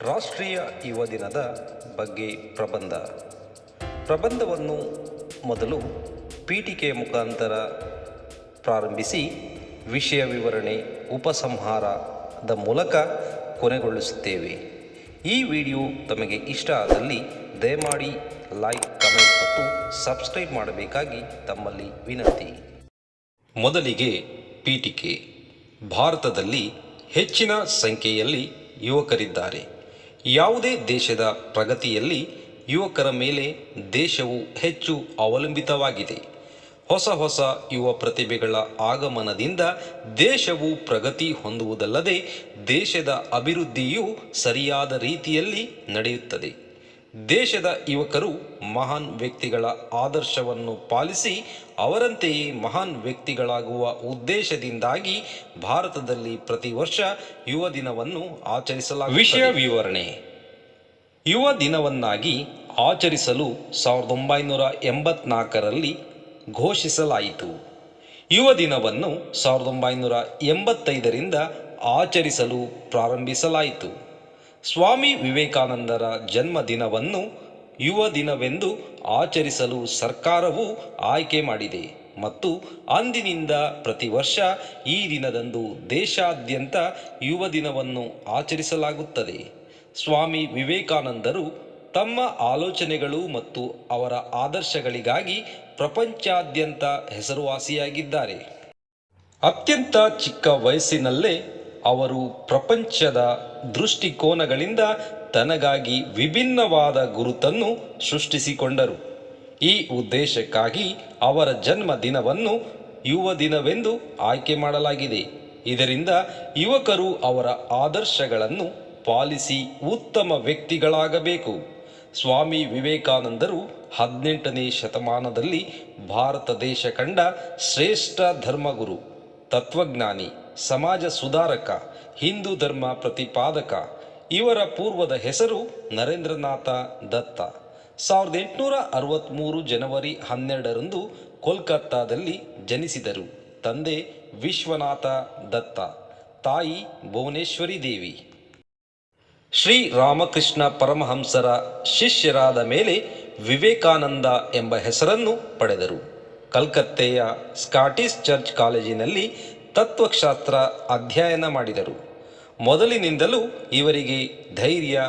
ರಾಷ್ಟ್ರೀಯ ಯುವ ದಿನದ ಬಗ್ಗೆ ಪ್ರಬಂಧ. ಪ್ರಬಂಧವನ್ನು ಮೊದಲು ಪೀಠಿಕೆಯ ಮುಖಾಂತರ ಪ್ರಾರಂಭಿಸಿ ವಿಷಯ ವಿವರಣೆ, ಉಪಸಂಹಾರದ ಮೂಲಕ ಕೊನೆಗೊಳಿಸುತ್ತೇವೆ. ಈ ವಿಡಿಯೋ ತಮಗೆ ಇಷ್ಟ ಆದಲ್ಲಿ ದಯಮಾಡಿ ಲೈಕ್, ಕಮೆಂಟ್ ಮತ್ತು ಸಬ್ಸ್ಕ್ರೈಬ್ ಮಾಡಬೇಕಾಗಿ ತಮ್ಮಲ್ಲಿ ವಿನಂತಿ. ಮೊದಲಿಗೆ ಪೀಠಿಕೆ. ಭಾರತದಲ್ಲಿ ಹೆಚ್ಚಿನ ಸಂಖ್ಯೆಯಲ್ಲಿ ಯುವಕರಿದ್ದಾರೆ. ಯಾವುದೇ ದೇಶದ ಪ್ರಗತಿಯಲ್ಲಿ ಯುವಕರ ಮೇಲೆ ದೇಶವು ಹೆಚ್ಚು ಅವಲಂಬಿತವಾಗಿದೆ. ಹೊಸ ಹೊಸ ಯುವ ಪ್ರತಿಭೆಗಳ ಆಗಮನದಿಂದ ದೇಶವು ಪ್ರಗತಿ ಹೊಂದುವುದಲ್ಲದೆ ದೇಶದ ಅಭಿವೃದ್ಧಿಯು ಸರಿಯಾದ ರೀತಿಯಲ್ಲಿ ನಡೆಯುತ್ತದೆ. ದೇಶದ ಯುವಕರು ಮಹಾನ್ ವ್ಯಕ್ತಿಗಳ ಆದರ್ಶವನ್ನು ಪಾಲಿಸಿ ಅವರಂತೆಯೇ ಮಹಾನ್ ವ್ಯಕ್ತಿಗಳಾಗುವ ಉದ್ದೇಶದಿಂದಾಗಿ ಭಾರತದಲ್ಲಿ ಪ್ರತಿ ವರ್ಷ ಯುವ ದಿನವನ್ನು ಆಚರಿಸಲಾಗುತ್ತದೆ. ವಿಷಯ ವಿವರಣೆ. ಯುವ ದಿನವನ್ನಾಗಿ ಆಚರಿಸಲು ಸಾವಿರದ ಒಂಬೈನೂರ ಎಂಬತ್ನಾಲ್ಕರಲ್ಲಿ ಘೋಷಿಸಲಾಯಿತು. ಯುವ ದಿನವನ್ನು ಸಾವಿರದ ಒಂಬೈನೂರ ಎಂಬತ್ತೈದರಿಂದ ಆಚರಿಸಲು ಪ್ರಾರಂಭಿಸಲಾಯಿತು. ಸ್ವಾಮಿ ವಿವೇಕಾನಂದರ ಜನ್ಮದಿನವನ್ನು ಯುವ ದಿನವೆಂದು ಆಚರಿಸಲು ಸರ್ಕಾರವು ಆಯ್ಕೆ ಮಾಡಿದೆ ಮತ್ತು ಅಂದಿನಿಂದ ಪ್ರತಿ ವರ್ಷ ಈ ದಿನದಂದು ದೇಶಾದ್ಯಂತ ಯುವ ದಿನವನ್ನು ಆಚರಿಸಲಾಗುತ್ತದೆ. ಸ್ವಾಮಿ ವಿವೇಕಾನಂದರು ತಮ್ಮ ಆಲೋಚನೆಗಳು ಮತ್ತು ಅವರ ಆದರ್ಶಗಳಿಗಾಗಿ ಪ್ರಪಂಚಾದ್ಯಂತ ಹೆಸರುವಾಸಿಯಾಗಿದ್ದಾರೆ. ಅತ್ಯಂತ ಚಿಕ್ಕ ವಯಸ್ಸಿನಲ್ಲೇ ಅವರು ಪ್ರಪಂಚದ ದೃಷ್ಟಿಕೋನಗಳಿಂದ ತನಗಾಗಿ ವಿಭಿನ್ನವಾದ ಗುರುತನ್ನು ಸೃಷ್ಟಿಸಿಕೊಂಡರು. ಈ ಉದ್ದೇಶಕ್ಕಾಗಿ ಅವರ ಜನ್ಮ ದಿನವನ್ನು ಯುವ ದಿನವೆಂದು ಆಯ್ಕೆ ಮಾಡಲಾಗಿದೆ. ಇದರಿಂದ ಯುವಕರು ಅವರ ಆದರ್ಶಗಳನ್ನು ಪಾಲಿಸಿ ಉತ್ತಮ ವ್ಯಕ್ತಿಗಳಾಗಬೇಕು. ಸ್ವಾಮಿ ವಿವೇಕಾನಂದರು ಹದಿನೆಂಟನೇ ಶತಮಾನದಲ್ಲಿ ಭಾರತ ದೇಶ ಕಂಡ ಶ್ರೇಷ್ಠ ಧರ್ಮಗುರು, ತತ್ವಜ್ಞಾನಿ. ಸಮಾಜ ಸುಧಾರಕ, ಹಿಂದೂ ಧರ್ಮ ಪ್ರತಿಪಾದಕ, ಇವರ ಪೂರ್ವದ ಹೆಸರು ನರೇಂದ್ರನಾಥ ದತ್ತ. ಸಾವಿರದ ಎಂಟುನೂರ ಅರವತ್ತ್ಮೂರು ಜನವರಿ ಹನ್ನೆರಡರಂದು ಕೋಲ್ಕತ್ತಾದಲ್ಲಿ ಜನಿಸಿದರು. ತಂದೆ ವಿಶ್ವನಾಥ ದತ್ತ, ತಾಯಿ ಭುವನೇಶ್ವರಿ ದೇವಿ. ಶ್ರೀ ರಾಮಕೃಷ್ಣ ಪರಮಹಂಸರ ಶಿಷ್ಯರಾದ ಮೇಲೆ ವಿವೇಕಾನಂದ ಎಂಬ ಹೆಸರನ್ನು ಪಡೆದರು. ಕಲ್ಕತ್ತೆಯ ಸ್ಕಾಟಿಷ್ ಚರ್ಚ್ ಕಾಲೇಜಿನಲ್ಲಿ ತತ್ವಶಾಸ್ತ್ರ ಅಧ್ಯಯನ ಮಾಡಿದರು. ಮೊದಲಿನಿಂದಲೂ ಇವರಿಗೆ ಧೈರ್ಯ,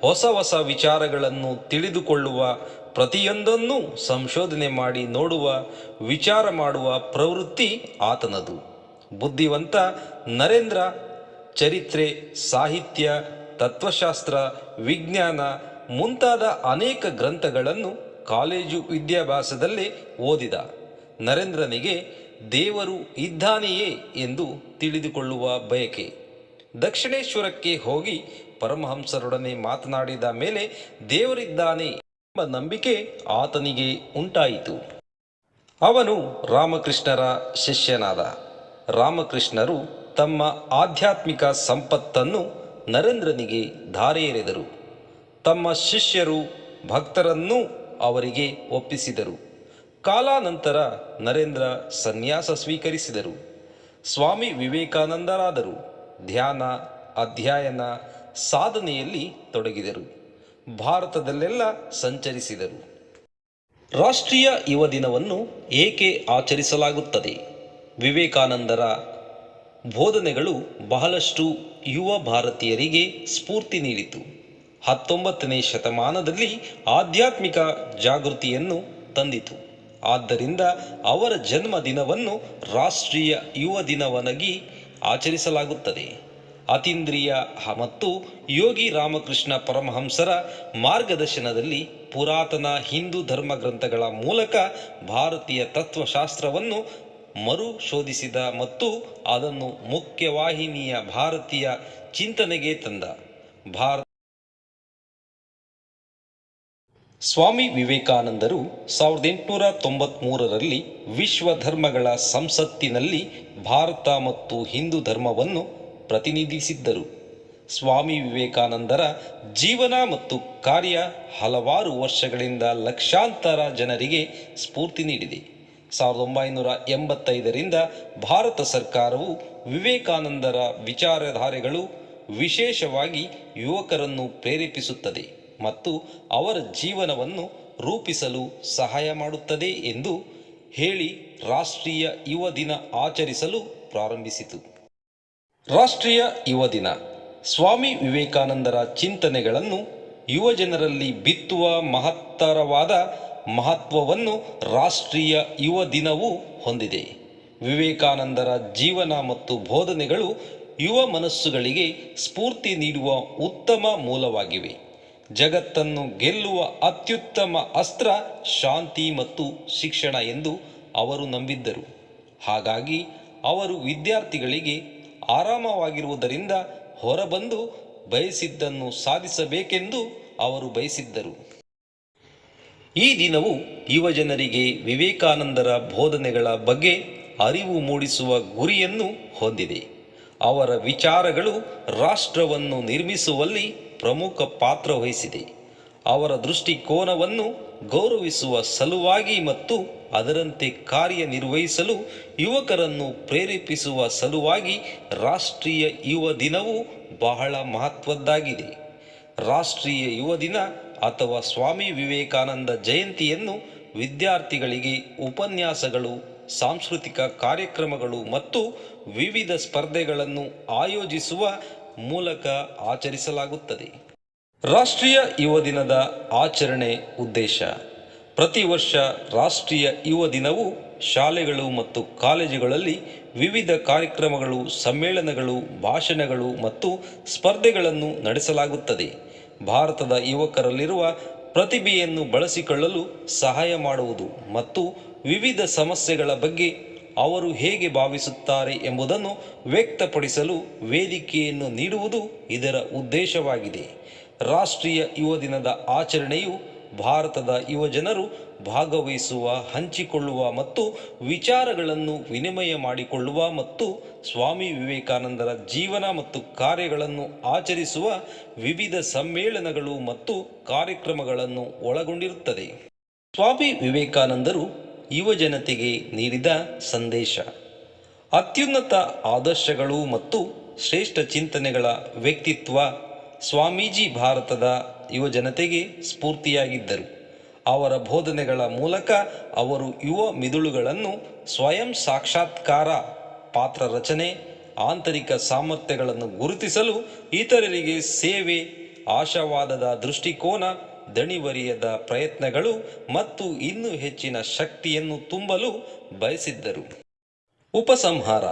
ಹೊಸ ಹೊಸ ವಿಚಾರಗಳನ್ನು ತಿಳಿದುಕೊಳ್ಳುವ ಪ್ರತಿಯೊಂದನ್ನು ಸಂಶೋಧನೆ ಮಾಡಿ ನೋಡುವ, ವಿಚಾರ ಮಾಡುವ ಪ್ರವೃತ್ತಿ ಆತನದು. ಬುದ್ಧಿವಂತ ನರೇಂದ್ರ, ಚರಿತ್ರೆ, ಸಾಹಿತ್ಯ, ತತ್ವಶಾಸ್ತ್ರ, ವಿಜ್ಞಾನ ಮುಂತಾದ ಅನೇಕ ಗ್ರಂಥಗಳನ್ನು ಕಾಲೇಜು ವಿದ್ಯಾಭ್ಯಾಸದಲ್ಲೇ ಓದಿದ. ನರೇಂದ್ರನಿಗೆ ದೇವರು ಇದ್ದಾನೆಯೇ ಎಂದು ತಿಳಿದುಕೊಳ್ಳುವ ಬಯಕೆ. ದಕ್ಷಿಣೇಶ್ವರಕ್ಕೆ ಹೋಗಿ ಪರಮಹಂಸರೊಡನೆ ಮಾತನಾಡಿದ ಮೇಲೆ ದೇವರಿದ್ದಾನೆ ಎಂಬ ನಂಬಿಕೆ ಆತನಿಗೆ ಉಂಟಾಯಿತು. ಅವನು ರಾಮಕೃಷ್ಣರ ಶಿಷ್ಯನಾದ. ರಾಮಕೃಷ್ಣರು ತಮ್ಮ ಆಧ್ಯಾತ್ಮಿಕ ಸಂಪತ್ತನ್ನು ನರೇಂದ್ರನಿಗೆ ಧಾರೆ ಎರೆದರು ತಮ್ಮ ಶಿಷ್ಯರು ಭಕ್ತರನ್ನೂ ಅವರಿಗೆ ಒಪ್ಪಿಸಿದರು. ಕಾಲಾನಂತರ ನರೇಂದ್ರ ಸನ್ಯಾಸ ಸ್ವೀಕರಿಸಿದರು. ಸ್ವಾಮಿ ವಿವೇಕಾನಂದರಾದರು. ಧ್ಯಾನ, ಅಧ್ಯಯನ, ಸಾಧನೆಯಲ್ಲಿ ತೊಡಗಿದರು. ಭಾರತದಲ್ಲೆಲ್ಲ ಸಂಚರಿಸಿದರು. ರಾಷ್ಟ್ರೀಯ ಯುವ ದಿನವನ್ನು ಏಕೆ ಆಚರಿಸಲಾಗುತ್ತದೆ? ವಿವೇಕಾನಂದರ ಬೋಧನೆಗಳು ಬಹಳಷ್ಟು ಯುವ ಭಾರತೀಯರಿಗೆ ಸ್ಫೂರ್ತಿ ನೀಡಿತು. ಹತ್ತೊಂಬತ್ತನೇ ಶತಮಾನದಲ್ಲಿ ಆಧ್ಯಾತ್ಮಿಕ ಜಾಗೃತಿಯನ್ನು ತಂದಿತು. ಆದ್ದರಿಂದ ಅವರ ಜನ್ಮ ದಿನವನ್ನು ರಾಷ್ಟ್ರೀಯ ಯುವ ದಿನವನಾಗಿ ಆಚರಿಸಲಾಗುತ್ತದೆ. ಅತೀಂದ್ರಿಯ ಮತ್ತು ಯೋಗಿ ರಾಮಕೃಷ್ಣ ಪರಮಹಂಸರ ಮಾರ್ಗದರ್ಶನದಲ್ಲಿ ಪುರಾತನ ಹಿಂದೂ ಧರ್ಮ ಗ್ರಂಥಗಳ ಮೂಲಕ ಭಾರತೀಯ ತತ್ವಶಾಸ್ತ್ರವನ್ನು ಮರುಶೋಧಿಸಿದ ಮತ್ತು ಅದನ್ನು ಮುಖ್ಯವಾಹಿನಿಯ ಭಾರತೀಯ ಚಿಂತನೆಗೆ ತಂದ. ಭಾರತ ಸ್ವಾಮಿ ವಿವೇಕಾನಂದರು ಸಾವಿರದ ಎಂಟುನೂರ ತೊಂಬತ್ತ್ಮೂರರಲ್ಲಿ ವಿಶ್ವ ಧರ್ಮಗಳ ಸಂಸತ್ತಿನಲ್ಲಿ ಭಾರತ ಮತ್ತು ಹಿಂದೂ ಧರ್ಮವನ್ನು ಪ್ರತಿನಿಧಿಸಿದ್ದರು. ಸ್ವಾಮಿ ವಿವೇಕಾನಂದರ ಜೀವನ ಮತ್ತು ಕಾರ್ಯ ಹಲವಾರು ವರ್ಷಗಳಿಂದ ಲಕ್ಷಾಂತರ ಜನರಿಗೆ ಸ್ಫೂರ್ತಿ ನೀಡಿದೆ. ಸಾವಿರದ ಒಂಬೈನೂರ ಎಂಬತ್ತೈದರಿಂದ ಭಾರತ ಸರ್ಕಾರವು ವಿವೇಕಾನಂದರ ವಿಚಾರಧಾರೆಗಳು ವಿಶೇಷವಾಗಿ ಯುವಕರನ್ನು ಪ್ರೇರೇಪಿಸುತ್ತದೆ. ಮತ್ತು ಅವರ ಜೀವನವನ್ನು ರೂಪಿಸಲು ಸಹಾಯ ಮಾಡುತ್ತದೆ ಎಂದು ಹೇಳಿ ರಾಷ್ಟ್ರೀಯ ಯುವ ದಿನ ಆಚರಿಸಲು ಪ್ರಾರಂಭಿಸಿತು. ರಾಷ್ಟ್ರೀಯ ಯುವ ದಿನ. ಸ್ವಾಮಿ ವಿವೇಕಾನಂದರ ಚಿಂತನೆಗಳನ್ನು ಯುವಜನರಲ್ಲಿ ಬಿತ್ತುವ ಮಹತ್ತರವಾದ ಮಹತ್ವವನ್ನು ರಾಷ್ಟ್ರೀಯ ಯುವ ದಿನವು ಹೊಂದಿದೆ. ವಿವೇಕಾನಂದರ ಜೀವನ ಮತ್ತು ಬೋಧನೆಗಳು ಯುವ ಮನಸ್ಸುಗಳಿಗೆ ಸ್ಫೂರ್ತಿ ನೀಡುವ ಉತ್ತಮ ಮೂಲವಾಗಿವೆ. ಜಗತ್ತನ್ನು ಗೆಲ್ಲುವ ಅತ್ಯುತ್ತಮ ಅಸ್ತ್ರ, ಶಾಂತಿ ಮತ್ತು ಶಿಕ್ಷಣ ಎಂದು ಅವರು ನಂಬಿದ್ದರು. ಹಾಗಾಗಿ ಅವರು ವಿದ್ಯಾರ್ಥಿಗಳಿಗೆ ಆರಾಮವಾಗಿರುವುದರಿಂದ ಹೊರಬಂದು ಬಯಸಿದ್ದನ್ನು ಸಾಧಿಸಬೇಕೆಂದು ಅವರು ಬಯಸಿದ್ದರು. ಈ ದಿನವು ಯುವಜನರಿಗೆ ವಿವೇಕಾನಂದರ ಬೋಧನೆಗಳ ಬಗ್ಗೆ ಅರಿವು ಮೂಡಿಸುವ ಗುರಿಯನ್ನು ಹೊಂದಿದೆ. ಅವರ ವಿಚಾರಗಳು ರಾಷ್ಟ್ರವನ್ನು ನಿರ್ಮಿಸುವಲ್ಲಿ ಪ್ರಮುಖ ಪಾತ್ರ ವಹಿಸಿದೆ. ಅವರ ದೃಷ್ಟಿಕೋನವನ್ನು ಗೌರವಿಸುವ ಸಲುವಾಗಿ ಮತ್ತು ಅದರಂತೆ ಕಾರ್ಯನಿರ್ವಹಿಸಲು ಯುವಕರನ್ನು ಪ್ರೇರೇಪಿಸುವ ಸಲುವಾಗಿ ರಾಷ್ಟ್ರೀಯ ಯುವ ದಿನವು ಬಹಳ ಮಹತ್ವದ್ದಾಗಿದೆ. ರಾಷ್ಟ್ರೀಯ ಯುವ ದಿನ ಅಥವಾ ಸ್ವಾಮಿ ವಿವೇಕಾನಂದ ಜಯಂತಿಯನ್ನು ವಿದ್ಯಾರ್ಥಿಗಳಿಗೆ ಉಪನ್ಯಾಸಗಳು, ಸಾಂಸ್ಕೃತಿಕ ಕಾರ್ಯಕ್ರಮಗಳು ಮತ್ತು ವಿವಿಧ ಸ್ಪರ್ಧೆಗಳನ್ನು ಆಯೋಜಿಸುವ ಮೂಲಕ ಆಚರಿಸಲಾಗುತ್ತದೆ. ರಾಷ್ಟ್ರೀಯ ಯುವ ದಿನದ ಆಚರಣೆ ಉದ್ದೇಶ. ಪ್ರತಿ ವರ್ಷ ರಾಷ್ಟ್ರೀಯ ಯುವ ದಿನವು ಶಾಲೆಗಳು ಮತ್ತು ಕಾಲೇಜುಗಳಲ್ಲಿ ವಿವಿಧ ಕಾರ್ಯಕ್ರಮಗಳು, ಸಮ್ಮೇಳನಗಳು, ಭಾಷಣಗಳು ಮತ್ತು ಸ್ಪರ್ಧೆಗಳನ್ನು ನಡೆಸಲಾಗುತ್ತದೆ. ಭಾರತದ ಯುವಕರಲ್ಲಿರುವ ಪ್ರತಿಭೆಯನ್ನು ಬಳಸಿಕೊಳ್ಳಲು ಸಹಾಯ ಮಾಡುವುದು ಮತ್ತು ವಿವಿಧ ಸಮಸ್ಯೆಗಳ ಬಗ್ಗೆ ಅವರು ಹೇಗೆ ಭಾವಿಸುತ್ತಾರೆ ಎಂಬುದನ್ನು ವ್ಯಕ್ತಪಡಿಸಲು ವೇದಿಕೆಯನ್ನು ನೀಡುವುದು ಇದರ ಉದ್ದೇಶವಾಗಿದೆ. ರಾಷ್ಟ್ರೀಯ ಯುವ ದಿನದ ಆಚರಣೆಯು ಭಾರತದ ಯುವಜನರು ಭಾಗವಹಿಸುವ, ಹಂಚಿಕೊಳ್ಳುವ ಮತ್ತು ವಿಚಾರಗಳನ್ನು ವಿನಿಮಯ ಮಾಡಿಕೊಳ್ಳುವ ಮತ್ತು ಸ್ವಾಮಿ ವಿವೇಕಾನಂದರ ಜೀವನ ಮತ್ತು ಕಾರ್ಯಗಳನ್ನು ಆಚರಿಸುವ ವಿವಿಧ ಸಮ್ಮೇಳನಗಳು ಮತ್ತು ಕಾರ್ಯಕ್ರಮಗಳನ್ನು ಒಳಗೊಂಡಿರುತ್ತದೆ. ಸ್ವಾಮಿ ವಿವೇಕಾನಂದರು ಯುವಜನತೆಗೆ ನೀಡಿದ ಸಂದೇಶ. ಅತ್ಯುನ್ನತ ಆದರ್ಶಗಳು ಮತ್ತು ಶ್ರೇಷ್ಠ ಚಿಂತನೆಗಳ ವ್ಯಕ್ತಿತ್ವ ಸ್ವಾಮೀಜಿ ಭಾರತದ ಯುವಜನತೆಗೆ ಸ್ಫೂರ್ತಿಯಾಗಿದ್ದರು. ಅವರ ಬೋಧನೆಗಳ ಮೂಲಕ ಅವರು ಯುವ ಮಿದುಳುಗಳನ್ನು ಸ್ವಯಂ ಸಾಕ್ಷಾತ್ಕಾರ, ಪಾತ್ರ ರಚನೆ, ಆಂತರಿಕ ಸಾಮರ್ಥ್ಯಗಳನ್ನು ಗುರುತಿಸಲು ಇತರರಿಗೆ ಸೇವೆ, ಆಶಾವಾದದ ದೃಷ್ಟಿಕೋನ ದಣಿವರಿಯದ ಪ್ರಯತ್ನಗಳು ಮತ್ತು ಇನ್ನೂ ಹೆಚ್ಚಿನ ಶಕ್ತಿಯನ್ನು ತುಂಬಲು ಬಯಸಿದ್ದರು. ಉಪಸಂಹಾರ.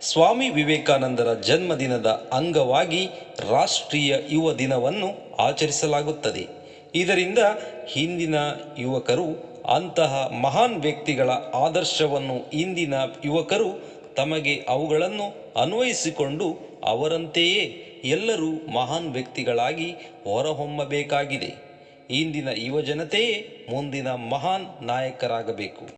ಸ್ವಾಮಿ ವಿವೇಕಾನಂದರ ಜನ್ಮದಿನದ ಅಂಗವಾಗಿ ರಾಷ್ಟ್ರೀಯ ಯುವ ದಿನವನ್ನು ಆಚರಿಸಲಾಗುತ್ತದೆ. ಇದರಿಂದ ಹಿಂದಿನ ಯುವಕರು, ಅಂತಹ ಮಹಾನ್ ವ್ಯಕ್ತಿಗಳ ಆದರ್ಶವನ್ನು ಇಂದಿನ ಯುವಕರು ತಮಗೆ ಅವುಗಳನ್ನು ಅನ್ವಯಿಸಿಕೊಂಡು ಅವರಂತೆಯೇ ಎಲ್ಲರೂ ಮಹಾನ್ ವ್ಯಕ್ತಿಗಳಾಗಿ ಹೊರಹೊಮ್ಮಬೇಕಾಗಿದೆ. ಇಂದಿನ ಯುವಜನತೆಯೇ ಮುಂದಿನ ಮಹಾನ್ ನಾಯಕರಾಗಬೇಕು.